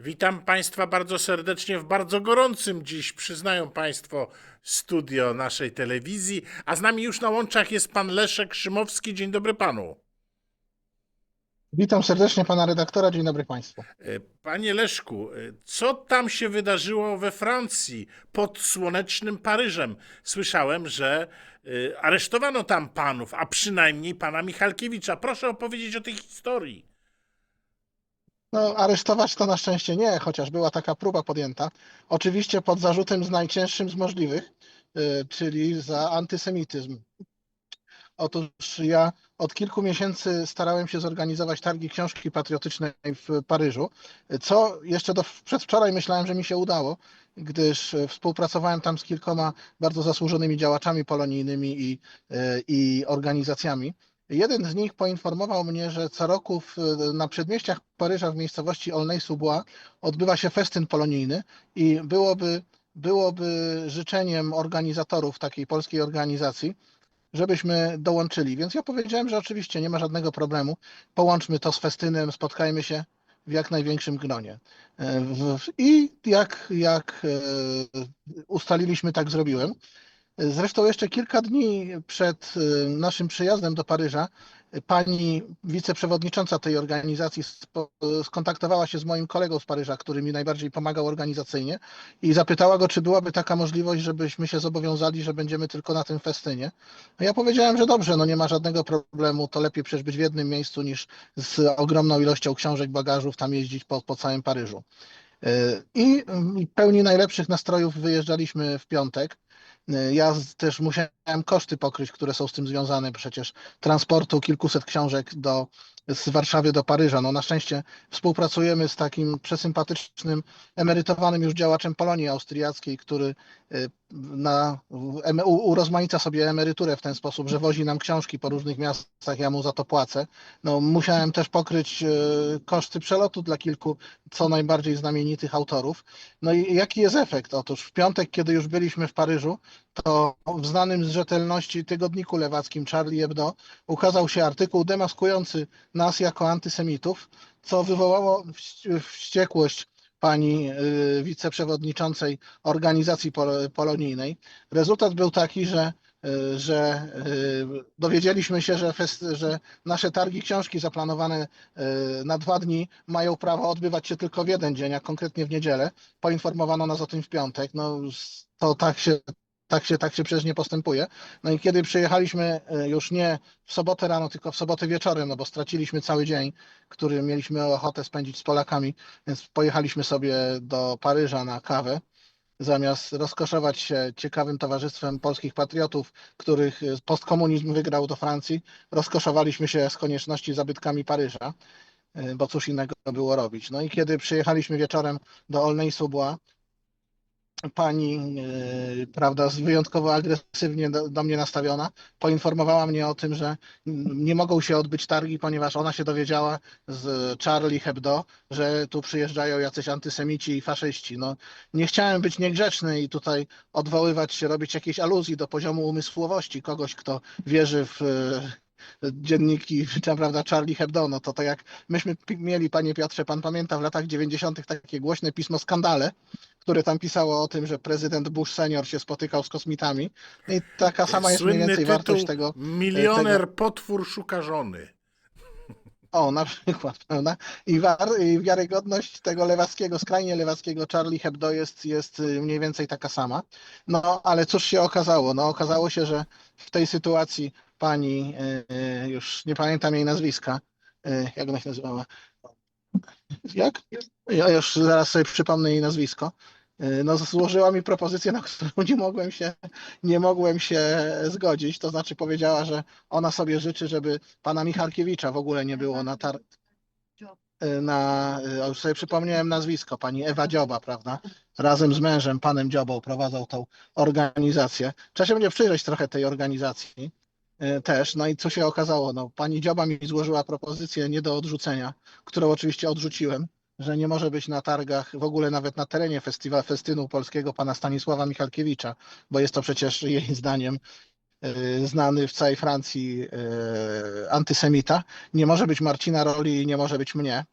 Witam Państwa bardzo serdecznie w bardzo gorącym dziś, przyznają Państwo, studio naszej telewizji. A z nami już na łączach jest pan Leszek Szymowski. Dzień dobry panu. Witam serdecznie pana redaktora. Dzień dobry państwu. E, Panie Leszku, e, co tam się wydarzyło we Francji pod słonecznym Paryżem? Słyszałem, że e, aresztowano tam panów, a przynajmniej pana Michalkiewicza. Proszę opowiedzieć o tej historii. No, aresztować to na szczęście nie, chociaż była taka próba podjęta. Oczywiście pod zarzutem z najcięższym z możliwych, y, czyli za antysemityzm. Otóż ja od kilku miesięcy starałem się zorganizować targi książki patriotycznej w Paryżu, co jeszcze do przedwczoraj myślałem, że mi się udało, gdyż współpracowałem tam z kilkoma bardzo zasłużonymi działaczami polonijnymi i, e, i organizacjami. Jeden z nich poinformował mnie, że co roku w, na przedmieściach Paryża w miejscowości Aulnay-sous-Bois odbywa się festyn polonijny i byłoby, byłoby życzeniem organizatorów takiej polskiej organizacji, żebyśmy dołączyli. Więc ja powiedziałem, że oczywiście nie ma żadnego problemu. Połączmy to z festynem, spotkajmy się w jak największym gronie. E, I jak, jak e, ustaliliśmy, tak zrobiłem. Zresztą jeszcze kilka dni przed e, naszym przyjazdem do Paryża pani wiceprzewodnicząca tej organizacji skontaktowała się z moim kolegą z Paryża, który mi najbardziej pomagał organizacyjnie i zapytała go, czy byłaby taka możliwość, żebyśmy się zobowiązali, że będziemy tylko na tym festynie. No ja powiedziałem, że dobrze, no nie ma żadnego problemu, to lepiej przecież być w jednym miejscu niż z ogromną ilością książek, bagażów tam jeździć po, po całym Paryżu. I mm, pełni najlepszych nastrojów wyjeżdżaliśmy w piątek. E, Ja też musiałem koszty pokryć, które są z tym związane, przecież transportu kilkuset książek do, z Warszawy do Paryża. No na szczęście współpracujemy z takim przesympatycznym, emerytowanym już działaczem Polonii Austriackiej, który e, na, urozmaica sobie emeryturę w ten sposób, że wozi nam książki po różnych miastach, ja mu za to płacę. No, musiałem też pokryć e, koszty przelotu dla kilku co najbardziej znamienitych autorów. No i jaki jest efekt? Otóż w piątek, kiedy już byliśmy w Paryżu, to w znanym z rzetelności tygodniku lewackim Charlie Hebdo ukazał się artykuł demaskujący nas jako antysemitów, co wywołało wści- wściekłość pani y, wiceprzewodniczącej organizacji pol- polonijnej. Rezultat był taki, że, y, że y, dowiedzieliśmy się, że, fest, że nasze targi książki zaplanowane na dwa dni mają prawo odbywać się tylko w jeden dzień, a konkretnie w niedzielę. Poinformowano nas o tym w piątek. No, to tak się, tak się, tak się przecież nie postępuje. No i kiedy przyjechaliśmy y, już nie w sobotę rano, tylko w sobotę wieczorem, no bo straciliśmy cały dzień, który mieliśmy ochotę spędzić z Polakami, więc pojechaliśmy sobie do Paryża na kawę. Zamiast rozkoszować się ciekawym towarzystwem polskich patriotów, których y, postkomunizm wygrał do Francji, rozkoszowaliśmy się z konieczności zabytkami Paryża, y, bo cóż innego było robić. No i kiedy przyjechaliśmy wieczorem do Aulnay-sous-Bois, pani, y, prawda, wyjątkowo agresywnie do, do mnie nastawiona, poinformowała mnie o tym, że nie mogą się odbyć targi, ponieważ ona się dowiedziała z Charlie Hebdo, że tu przyjeżdżają jacyś antysemici i faszyści. No, nie chciałem być niegrzeczny i tutaj odwoływać się, robić jakiejś aluzji do poziomu umysłowości kogoś, kto wierzy w e, dzienniki, czy prawda, Charlie Hebdo, no to tak jak myśmy mieli, panie Piotrze, pan pamięta w latach 90. takie głośne pismo Skandale, które tam pisało o tym, że prezydent Bush senior się spotykał z kosmitami. No I taka sama jest mniej Słynny więcej tytuł wartość tego. Milioner potwór szuka żony. O, na przykład, prawda? I, war, I wiarygodność tego lewackiego, skrajnie lewackiego Charlie Hebdo jest, jest y, mniej więcej taka sama. No, ale cóż się okazało? No, okazało się, że w tej sytuacji pani, y, y, już nie pamiętam jej nazwiska, y, jak ona się nazywała? Jak? Ja już zaraz sobie przypomnę jej nazwisko. No, złożyła mi propozycję, na którą nie mogłem się, nie mogłem się zgodzić. To znaczy powiedziała, że ona sobie życzy, żeby pana Michalkiewicza w ogóle nie było na tar... na, już sobie przypomniałem nazwisko, pani Ewa Dzioba, prawda? Razem z mężem, panem Dziobą prowadzą tą organizację. Trzeba się będzie przyjrzeć trochę tej organizacji też. No i co się okazało? No, pani Dzioba mi złożyła propozycję nie do odrzucenia, którą oczywiście odrzuciłem, że nie może być na targach, w ogóle nawet na terenie festiwal, festynu polskiego pana Stanisława Michalkiewicza, bo jest to przecież jej zdaniem y, znany w całej Francji y, antysemita. Nie może być Marcina Roli i nie może być mnie.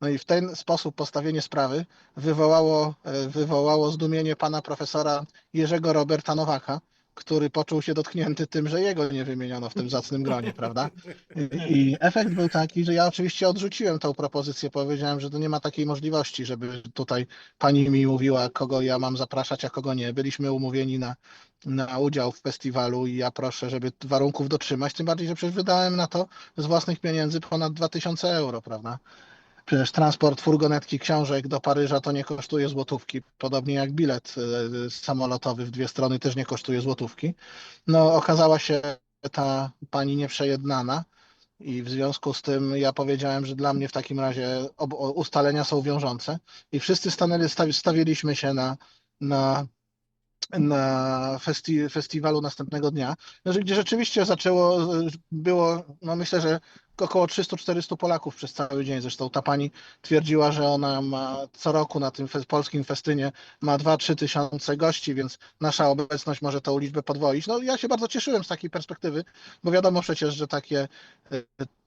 No i w ten sposób postawienie sprawy wywołało, e, wywołało zdumienie pana profesora Jerzego Roberta Nowaka, który poczuł się dotknięty tym, że jego nie wymieniono w tym zacnym gronie, prawda? I, efekt był taki, że ja oczywiście odrzuciłem tą propozycję. Powiedziałem, że to nie ma takiej możliwości, żeby tutaj pani mi mówiła, kogo ja mam zapraszać, a kogo nie. Byliśmy umówieni na, na udział w festiwalu i ja proszę, żeby warunków dotrzymać. Tym bardziej, że przecież wydałem na to z własnych pieniędzy ponad 2000 euro, prawda? Przecież transport furgonetki książek do Paryża to nie kosztuje złotówki, podobnie jak bilet e, samolotowy w dwie strony też nie kosztuje złotówki. No okazała się ta pani nieprzejednana i w związku z tym ja powiedziałem, że dla mnie w takim razie ustalenia są wiążące i wszyscy stanęli, stawi- stawiliśmy się na, na, na festi festiwalu następnego dnia, no, gdzie rzeczywiście zaczęło, było, no myślę, że około 300-400 Polaków przez cały dzień. Zresztą ta pani twierdziła, że ona ma co roku na tym fe- polskim festynie ma 2-3 tysiące gości, więc nasza obecność może tą liczbę podwoić. No ja się bardzo cieszyłem z takiej perspektywy, bo wiadomo przecież, że takie, e,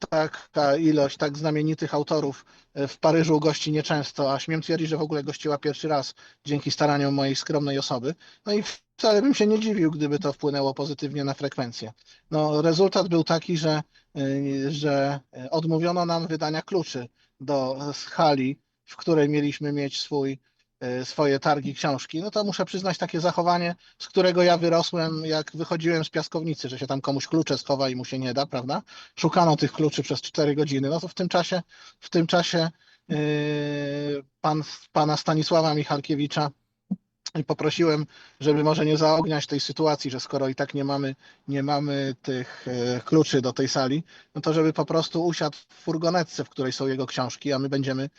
taka ilość tak znamienitych autorów e, w Paryżu gości nieczęsto, a śmiem twierdzić, że w ogóle gościła pierwszy raz dzięki staraniom mojej skromnej osoby. No i wcale bym się nie dziwił, gdyby to wpłynęło pozytywnie na frekwencję. No, rezultat był taki, że, y, że odmówiono nam wydania kluczy do hali, w której mieliśmy mieć swój, y, swoje targi książki. No to muszę przyznać takie zachowanie, z którego ja wyrosłem, jak wychodziłem z piaskownicy, że się tam komuś klucze schowa i mu się nie da, prawda? Szukano tych kluczy przez 4 godziny. No to w tym czasie, w tym czasie yy, pan, pana Stanisława Michalkiewicza i poprosiłem, żeby może nie zaogniać tej sytuacji, że skoro i tak nie mamy, nie mamy tych e, kluczy do tej sali, no to żeby po prostu usiadł w furgonetce, w której są jego książki, a my będziemy,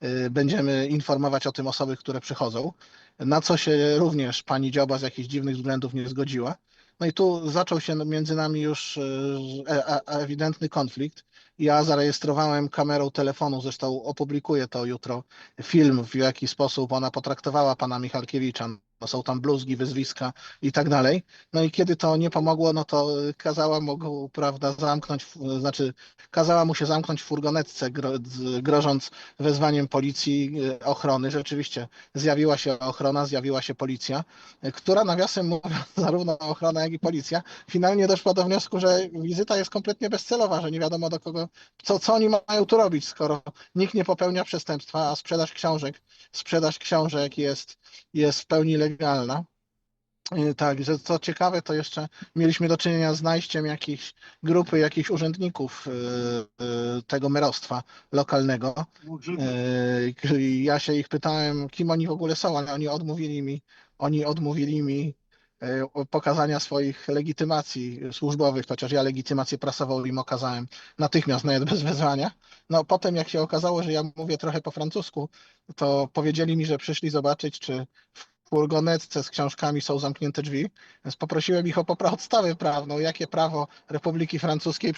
e, będziemy informować o tym osoby, które przychodzą. Na co się również pani Dzioba z jakichś dziwnych względów nie zgodziła. No i tu zaczął się między nami już e, e, ewidentny konflikt. Ja zarejestrowałem kamerą telefonu, zresztą opublikuję to jutro, film, w jaki sposób ona potraktowała pana Michalkiewicza. No, są tam bluzgi, wyzwiska i tak dalej. No i kiedy to nie pomogło, no to y, kazała mu, prawda, zamknąć, w- znaczy kazała mu się zamknąć w furgonetce, grożąc wezwaniem policji, y, ochrony. Rzeczywiście zjawiła się ochrona, zjawiła się policja, y, która nawiasem mówiąc, zarówno ochrona, jak i policja, finalnie doszła do wniosku, że wizyta jest kompletnie bezcelowa, że nie wiadomo do kogo, co, co oni mają tu robić, skoro nikt nie popełnia przestępstwa, a sprzedaż książek, sprzedaż książek jest, jest w pełni legalna. Yy, Tak, że co ciekawe, to jeszcze mieliśmy do czynienia z najściem jakiejś grupy, jakichś urzędników yy, yy, tego merostwa lokalnego. Ja się ich pytałem, kim oni w ogóle są, ale oni odmówili mi, oni odmówili mi pokazania swoich legitymacji służbowych, chociaż ja legitymację prasową im okazałem natychmiast, nawet bez wezwania. No potem jak się okazało, że ja mówię trochę po francusku, to powiedzieli mi, że przyszli zobaczyć, czy furgonetce z książkami są zamknięte drzwi, więc poprosiłem ich o podstawę prawną, jakie prawo Republiki Francuskiej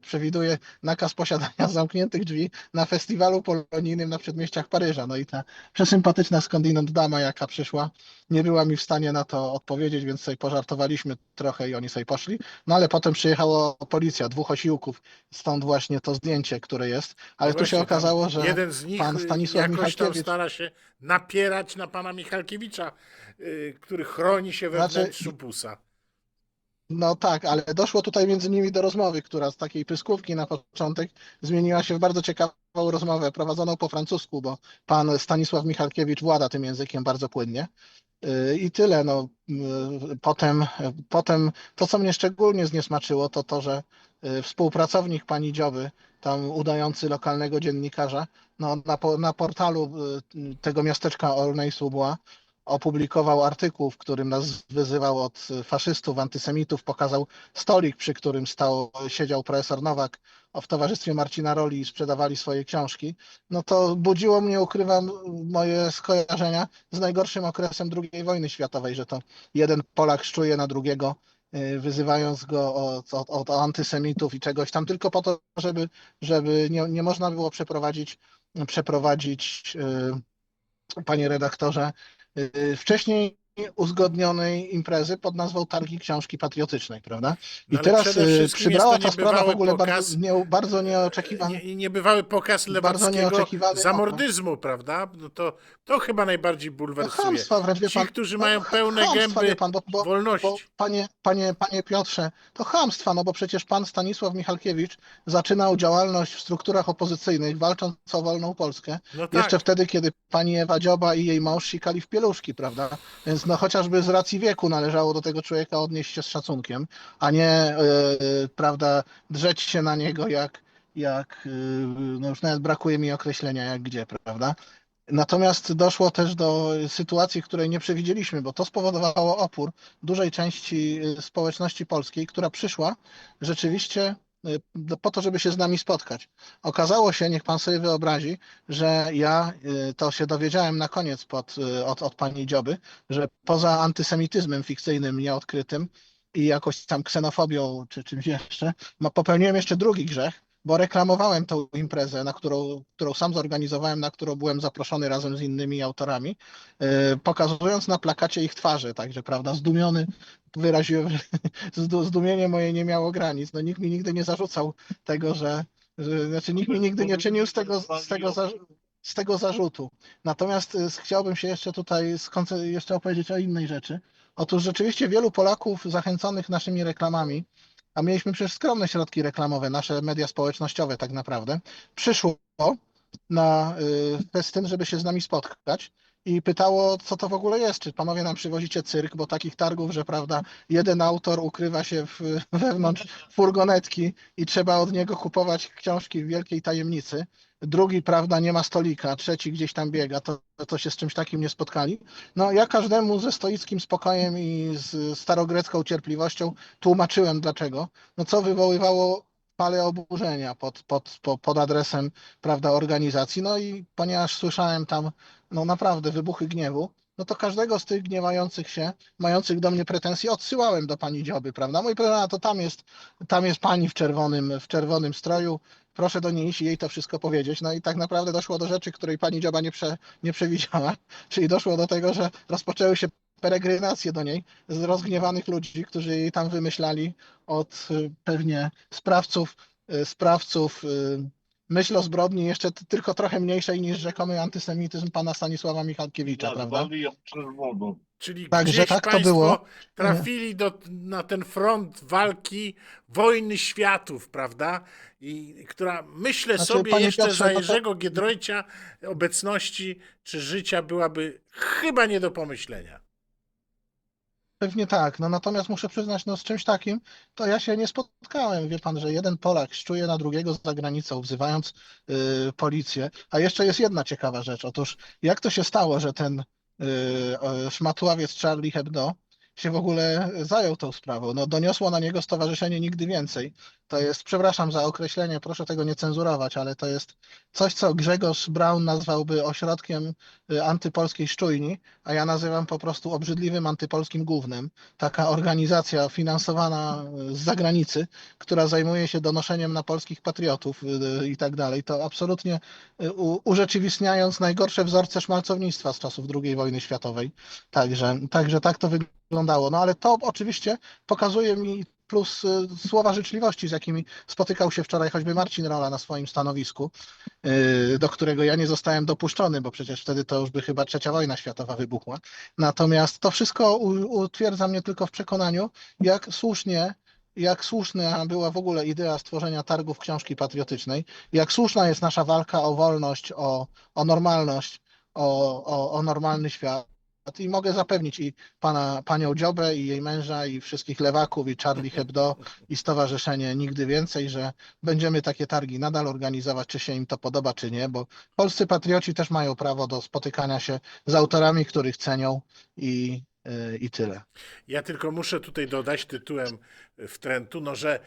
przewiduje nakaz posiadania zamkniętych drzwi na festiwalu polonijnym na przedmieściach Paryża. No i ta przesympatyczna skądinąd dama, jaka przyszła, nie była mi w stanie na to odpowiedzieć, więc sobie pożartowaliśmy trochę i oni sobie poszli. No ale potem przyjechała policja, dwóch osiłków, stąd właśnie to zdjęcie, które jest. Ale No tu się okazało, że jeden z nich pan y, Stanisław jakoś Michalkiewicz stara się napierać na pana Michalkiewicza, y, który chroni się we Znaczy- wnętrzu. No tak, ale doszło tutaj między nimi do rozmowy, która z takiej pyskówki na początek zmieniła się w bardzo ciekawą rozmowę prowadzoną po francusku, bo pan Stanisław Michalkiewicz włada tym językiem bardzo płynnie. Yy, I tyle. No, yy, potem, potem to, co mnie szczególnie zniesmaczyło, to to, że współpracownik pani Dzioby, tam udający lokalnego dziennikarza, no, na, na portalu tego miasteczka Aulnay-sous-Bois opublikował artykuł, w którym nas wyzywał od faszystów, antysemitów, pokazał stolik, przy którym stał, siedział profesor Nowak w towarzystwie Marcina Roli i sprzedawali swoje książki, no to budziło mnie, ukrywam, moje skojarzenia z najgorszym okresem II wojny światowej, że to jeden Polak szczuje na drugiego, y, wyzywając go od, od, od antysemitów i czegoś tam, tylko po to, żeby, żeby nie, nie można było przeprowadzić, przeprowadzić, y, panie redaktorze, wcześniej uzgodnionej imprezy pod nazwą Targi Książki Patriotycznej, prawda? I No teraz y, przybrała ta sprawa w ogóle pokaz- bardzo, nie, bardzo nieoczekiwany. Nie, niebywały pokaz lewackiego zamordyzmu, prawda? No to, to chyba najbardziej No bulwersuje. chamstwa wręcz, Ci, pan. którzy no, mają pełne gęby pan, bo, bo, wolności. bo panie, panie, panie Piotrze, to chamstwa, no bo przecież pan Stanisław Michalkiewicz zaczynał działalność w strukturach opozycyjnych, walcząc o wolną Polskę. No tak. Jeszcze wtedy, kiedy pani Ewa Dzioba i jej mąż sikali w pieluszki, prawda? Więc no chociażby z racji wieku należało do tego człowieka odnieść się z szacunkiem, a nie, yy, prawda, drzeć się na niego jak, jak yy, no już nawet brakuje mi określenia jak gdzie, prawda? Natomiast doszło też do sytuacji, której nie przewidzieliśmy, bo to spowodowało opór dużej części y, społeczności polskiej, która przyszła rzeczywiście po to, żeby się z nami spotkać. Okazało się, niech pan sobie wyobrazi, że ja y, to się dowiedziałem na koniec pod, y, od, od pani Dzioby, że poza antysemityzmem fikcyjnym, nieodkrytym i jakoś tam ksenofobią czy czymś jeszcze, popełniłem jeszcze drugi grzech, bo reklamowałem tą imprezę, na którą, którą sam zorganizowałem, na którą byłem zaproszony razem z innymi autorami, y, pokazując na plakacie ich twarze, także prawda, zdumiony wyraziłem, że zdu- zdumienie moje nie miało granic. No nikt mi nigdy nie zarzucał tego, że, że znaczy nikt mi nigdy nie czynił z tego, z tego, za, z tego zarzutu. Natomiast y, chciałbym się jeszcze tutaj jeszcze opowiedzieć o innej rzeczy. Otóż rzeczywiście wielu Polaków zachęconych naszymi reklamami, a mieliśmy przecież skromne środki reklamowe, nasze media społecznościowe tak naprawdę, przyszło na y, festyn, żeby się z nami spotkać i pytało, co to w ogóle jest, czy panowie nam przywozicie cyrk, bo takich targów, że prawda, jeden autor ukrywa się w, wewnątrz furgonetki i trzeba od niego kupować książki w wielkiej tajemnicy, drugi, prawda, nie ma stolika, trzeci gdzieś tam biega, to, to się z czymś takim nie spotkali. No ja każdemu ze stoickim spokojem i z starogrecką cierpliwością tłumaczyłem dlaczego, no co wywoływało falę oburzenia pod, pod, pod, pod adresem, prawda, organizacji, no i ponieważ słyszałem tam no naprawdę wybuchy gniewu, no to każdego z tych gniewających się, mających do mnie pretensje odsyłałem do pani Dzioby, prawda? Mój proszę, to tam jest, tam jest pani w czerwonym, w czerwonym stroju, proszę do niej iść i jej to wszystko powiedzieć. No i tak naprawdę doszło do rzeczy, której pani Dzioba nie, prze, nie przewidziała, czyli doszło do tego, że rozpoczęły się peregrinacje do niej z rozgniewanych ludzi, którzy jej tam wymyślali od y, pewnie sprawców, y, sprawców y, myśl o zbrodni jeszcze tylko trochę mniejszej niż rzekomy antysemityzm pana Stanisława Michalkiewicza, prawda? Nazwali ją czerwoną. Czyli Także tak to było. trafili do, na ten front walki wojny światów, prawda? I która myślę Znaczy, sobie jeszcze Piotrze, za no to- Jerzego Giedroycia obecności czy życia byłaby chyba nie do pomyślenia. Pewnie tak, no natomiast muszę przyznać, no z czymś takim to ja się nie spotkałem. Wie pan, że jeden Polak szczuje na drugiego za granicą, wzywając y, policję. A jeszcze jest jedna ciekawa rzecz. Otóż jak to się stało, że ten szmatławiec Charlie Hebdo się w ogóle zajął tą sprawą? No doniosło na niego Stowarzyszenie Nigdy Więcej. To jest, przepraszam za określenie, proszę tego nie cenzurować, ale to jest coś, co Grzegorz Braun nazwałby ośrodkiem y, antypolskiej szczujni, a ja nazywam po prostu obrzydliwym antypolskim gównem. Taka organizacja finansowana y, z zagranicy, która zajmuje się donoszeniem na polskich patriotów y, i tak dalej, to absolutnie urzeczywistniając najgorsze wzorce szmalcownictwa z czasów II wojny światowej. Także, także tak to wyglądało. No ale to oczywiście pokazuje mi plus y, słowa życzliwości, z jakimi spotykał się wczoraj choćby Marcin Rola na swoim stanowisku, y, do którego ja nie zostałem dopuszczony, bo przecież wtedy to już by chyba trzecia wojna światowa wybuchła. Natomiast to wszystko utwierdza mnie tylko w przekonaniu, jak słusznie jak słuszna była w ogóle idea stworzenia targów książki patriotycznej, jak słuszna jest nasza walka o wolność, o, o normalność, o, o, o normalny świat. I mogę zapewnić i pana, panią Dziobę, i jej męża, i wszystkich lewaków, i Charlie Hebdo, i Stowarzyszenie Nigdy Więcej, że będziemy takie targi nadal organizować, czy się im to podoba, czy nie, bo polscy patrioci też mają prawo do spotykania się z autorami, których cenią i, y, i tyle. Ja tylko muszę tutaj dodać tytułem wtrętu, no, że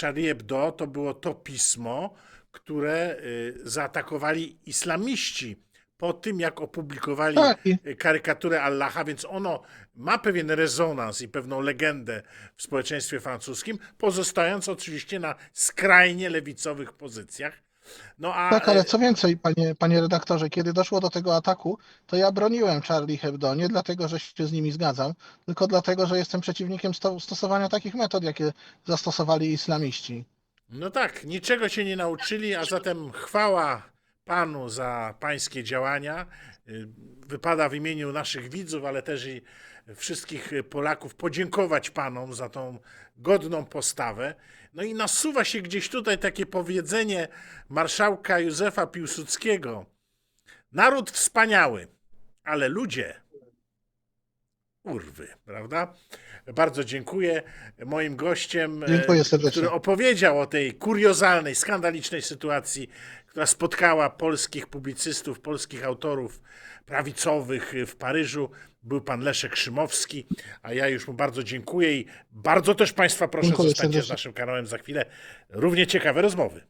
Charlie Hebdo to było to pismo, które y, zaatakowali islamiści po tym, jak opublikowali Tak, i karykaturę Allaha, więc ono ma pewien rezonans i pewną legendę w społeczeństwie francuskim, pozostając oczywiście na skrajnie lewicowych pozycjach. No a Tak, ale e, co więcej, panie, panie redaktorze, kiedy doszło do tego ataku, to ja broniłem Charlie Hebdo nie dlatego, że się z nimi zgadzam, tylko dlatego, że jestem przeciwnikiem sto stosowania takich metod, jakie zastosowali islamiści. No tak, niczego się nie nauczyli, a zatem chwała Panu za Pańskie działania. Y, Wypada w imieniu naszych widzów, ale też i wszystkich Polaków podziękować Panom za tą godną postawę. No i nasuwa się gdzieś tutaj takie powiedzenie marszałka Józefa Piłsudskiego. Naród wspaniały, ale ludzie urwy, prawda? Bardzo dziękuję. Moim gościem, e, Dziękuję który opowiedział o tej kuriozalnej, skandalicznej sytuacji, która spotkała polskich publicystów, polskich autorów prawicowych w Paryżu, był pan Leszek Szymowski, a ja już mu bardzo dziękuję i bardzo też Państwa proszę, Dziękuję zostańcie z naszym kanałem za chwilę. Równie ciekawe rozmowy.